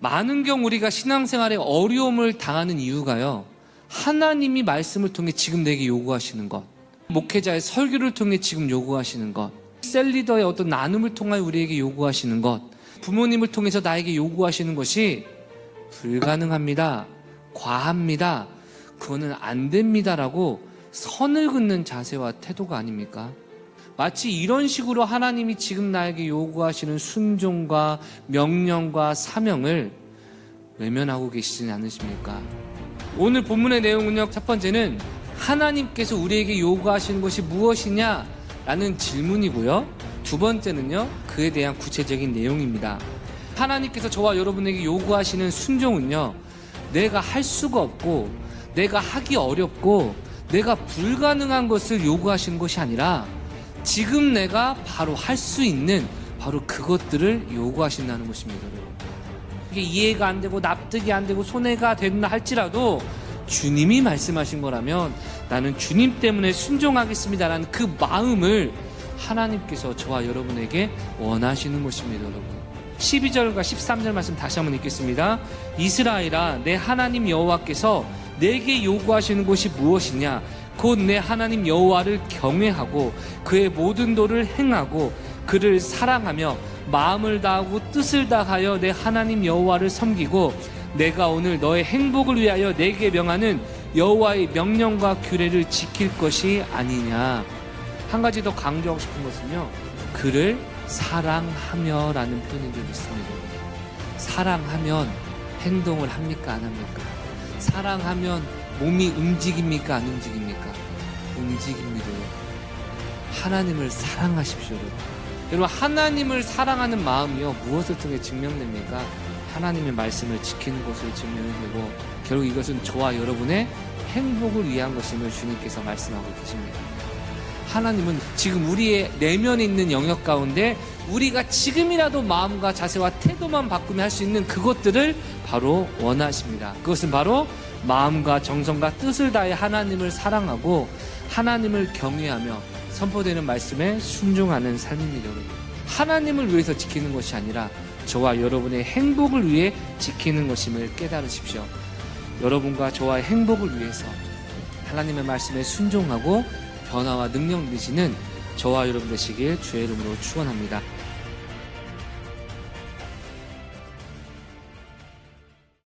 많은 경우 우리가 신앙생활에 어려움을 당하는 이유가요. 하나님이 말씀을 통해 지금 내게 요구하시는 것, 목회자의 설교를 통해 지금 요구하시는 것, 셀리더의 어떤 나눔을 통하여 우리에게 요구하시는 것, 부모님을 통해서 나에게 요구하시는 것이 불가능합니다. 과합니다. 그거는 안 됩니다라고 선을 긋는 자세와 태도가 아닙니까? 마치 이런 식으로 하나님이 지금 나에게 요구하시는 순종과 명령과 사명을 외면하고 계시지 않으십니까? 오늘 본문의 내용은요, 첫 번째는 하나님께서 우리에게 요구하시는 것이 무엇이냐? 라는 질문이고요. 두 번째는요, 그에 대한 구체적인 내용입니다. 하나님께서 저와 여러분에게 요구하시는 순종은요, 내가 할 수가 없고, 내가 하기 어렵고, 내가 불가능한 것을 요구하시는 것이 아니라, 지금 내가 바로 할 수 있는 바로 그것들을 요구하신다는 것입니다. 이게 이해가 안 되고 납득이 안 되고 손해가 된다 할지라도 주님이 말씀하신 거라면 나는 주님 때문에 순종하겠습니다라는 그 마음을 하나님께서 저와 여러분에게 원하시는 것입니다, 여러분. 12절과 13절 말씀 다시 한번 읽겠습니다. 이스라엘아, 내 하나님 여호와께서 내게 요구하시는 것이 무엇이냐? 곧 내 하나님 여호와를 경외하고 그의 모든 도를 행하고 그를 사랑하며 마음을 다하고 뜻을 다하여 내 하나님 여호와를 섬기고 내가 오늘 너의 행복을 위하여 내게 명하는 여호와의 명령과 규례를 지킬 것이 아니냐. 한 가지 더 강조하고 싶은 것은요. 그를 사랑하며라는 표현인 줄 믿습니다. 사랑하면 행동을 합니까 안 합니까? 사랑하면 몸이 움직입니까 안 움직입니까? 움직입니다. 하나님을 사랑하십시오. 여러분. 하나님을 사랑하는 마음이요 무엇을 통해 증명됩니까? 하나님의 말씀을 지키는 것으로 증명이 되고 결국 이것은 저와 여러분의 행복을 위한 것임을 주님께서 말씀하고 계십니다. 하나님은 지금 우리의 내면에 있는 영역 가운데 우리가 지금이라도 마음과 자세와 태도만 바꾸면 할수 있는 그것들을 바로 원하십니다. 그것은 바로 마음과 정성과 뜻을 다해 하나님을 사랑하고 하나님을 경외하며 선포되는 말씀에 순종하는 삶입니다. 하나님을 위해서 지키는 것이 아니라 저와 여러분의 행복을 위해 지키는 것임을 깨달으십시오. 여러분과 저와의 행복을 위해서 하나님의 말씀에 순종하고 변화와 능력 누리시는 저와 여러분 되시길 주의 이름으로 축원합니다.